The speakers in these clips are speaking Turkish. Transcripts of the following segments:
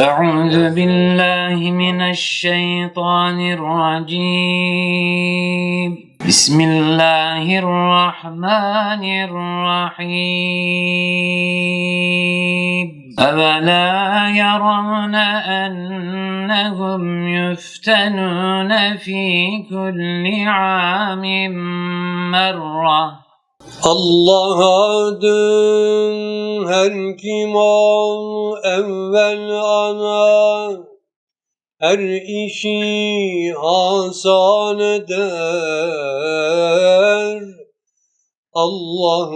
أعوذ بالله من الشيطان الرجيم. بسم الله الرحمن الرحيم. أولا يرون أنهم يفتنون في كل عام مرة. Allah'a dön her kim ol evvel ana. Her işi hasan eder Allah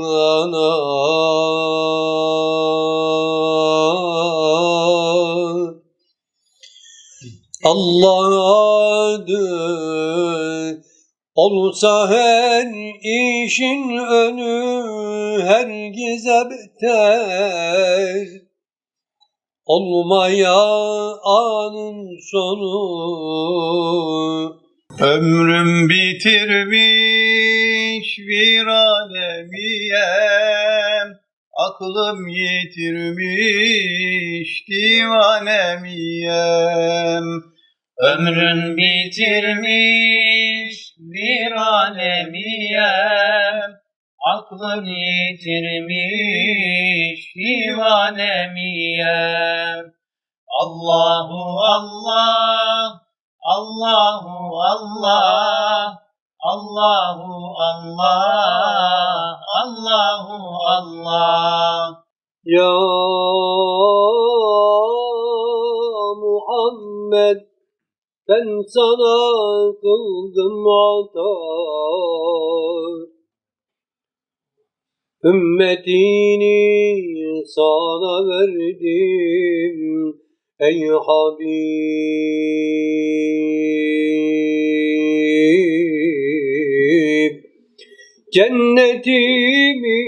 Allah'a dön Olsa her işin önü herkese beter Olmaya anın sonu Ömrüm bitirmiş bir alemiyem. Aklım yitirmiş divanemiyem. Ömrün bitirmiş bir alemiyem. Aklım yitirmiş divanemiyem Allahu Allah Allahu Allah Allahu Allah Allahu Allah. Ya Muhammed ben sana kıldım hata Ümmetini sana verdim ey Habib Cennetimi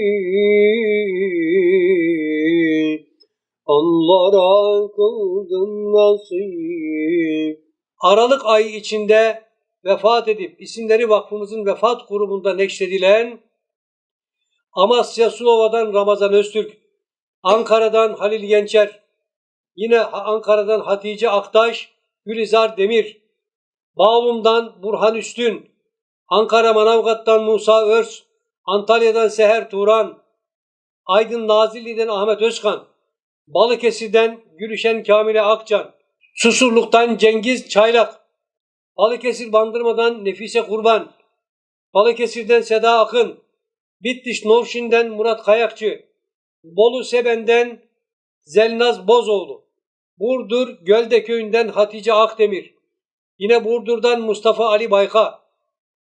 onlara kıldım nasip. Aralık ayı içinde vefat edip isimleri vakfımızın vefat grubunda neşredilen Amasya Sulova'dan Ramazan Öztürk, Ankara'dan Halil Gençer, yine Ankara'dan Hatice Aktaş, Gülizar Demir, Bağlum'dan Burhan Üstün, Ankara Manavgat'tan Musa Örs, Antalya'dan Seher Turan, Aydın Nazilli'den Ahmet Özkan, Balıkesir'den Gülüşen Kamile Akcan, Susurluk'tan Cengiz Çaylak, Balıkesir Bandırma'dan Nefise Kurban, Balıkesir'den Seda Akın, Bitlis Norşin'den Murat Kayakçı, Bolu Seben'den Zelnaz Bozoğlu, Burdur Gölde Köyü'nden Hatice Akdemir, yine Burdur'dan Mustafa Ali Bayka,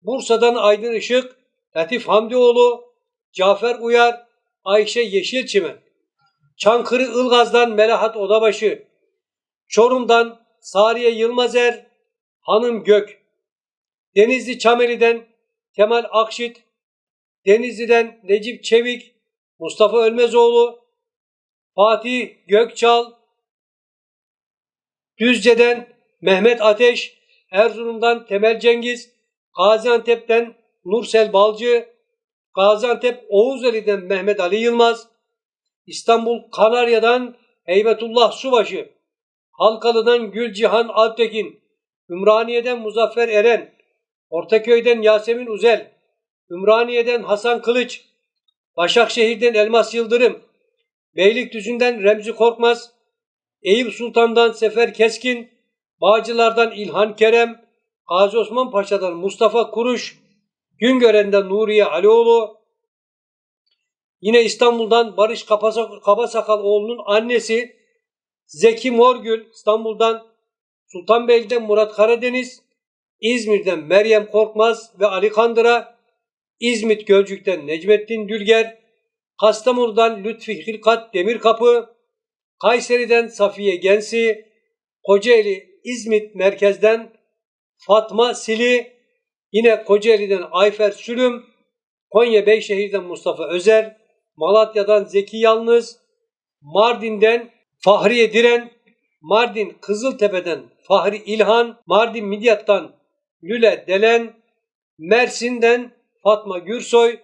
Bursa'dan Aydın Işık, Latif Hamdioğlu, Cafer Uyar, Ayşe Yeşilçimen, Çankırı Ilgaz'dan Melahat Odabaşı, Çorum'dan Sariye Yılmazer, Hanım Gök, Denizli Çameli'den Kemal Akşit, Denizli'den Necip Çevik, Mustafa Ölmezoğlu, Fatih Gökçal, Düzce'den Mehmet Ateş, Erzurum'dan Temel Cengiz, Gaziantep'ten Nursel Balcı, Gaziantep Oğuzeli'den Mehmet Ali Yılmaz, İstanbul Kanarya'dan Heybetullah Subaşı, Halkalı'dan Gülcihan Alptekin, Ümraniye'den Muzaffer Eren, Ortaköy'den Yasemin Uzel, Ümraniye'den Hasan Kılıç, Başakşehir'den Elmas Yıldırım, Beylikdüzü'nden Remzi Korkmaz, Eyüp Sultan'dan Sefer Keskin, Bağcılar'dan İlhan Kerem, Gazi Osman Paşa'dan Mustafa Kuruş, Güngören'den Nuriye Alioğlu, yine İstanbul'dan Barış Kabasakaloğlu'nun annesi Zeki Morgül, İstanbul'dan Sultanbeyli'den Murat Karadeniz, İzmir'den Meryem Korkmaz ve Ali Kandıra, İzmit Gölcük'ten Necmettin Dülger, Kastamonu'dan Lütfi Hilkat Demirkapı, Kayseri'den Safiye Gensi, Kocaeli İzmit merkezden Fatma Sili, yine Kocaeli'den Ayfer Sülüm, Konya Beyşehir'den Mustafa Özer, Malatya'dan Zeki Yalnız, Mardin'den Fahriye Diren, Mardin Kızıltepe'den Fahri İlhan, Mardin Midyat'tan Lüle Delen, Mersin'den Fatma Gürsoy,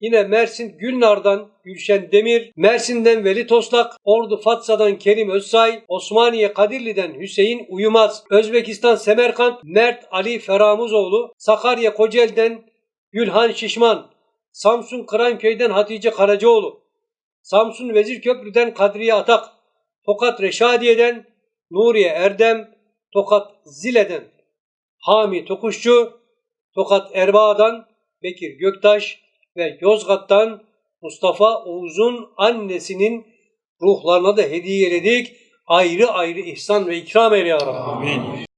Yine Mersin Gülnar'dan Gülşen Demir, Mersin'den Veli Toslak, Ordu Fatsa'dan Kerim Özsay, Osmaniye Kadirli'den Hüseyin Uyumaz, Özbekistan Semerkant Mert Ali Feramuzoğlu, Sakarya Kocaeli'den Gülhan Şişman, Samsun Kıranköy'den Hatice Karacaoğlu, Samsun Vezirköprü'den Kadriye Atak, Tokat Reşadiye'den Nuriye Erdem, Tokat Zile'den Hami Tokuşçu, Tokat Erbaa'dan Bekir Göktaş ve Yozgat'tan Mustafa Oğuz'un annesinin ruhlarına da hediyeledik. Ayrı ayrı ihsan ve ikram eyle ya Rabbi. Amin.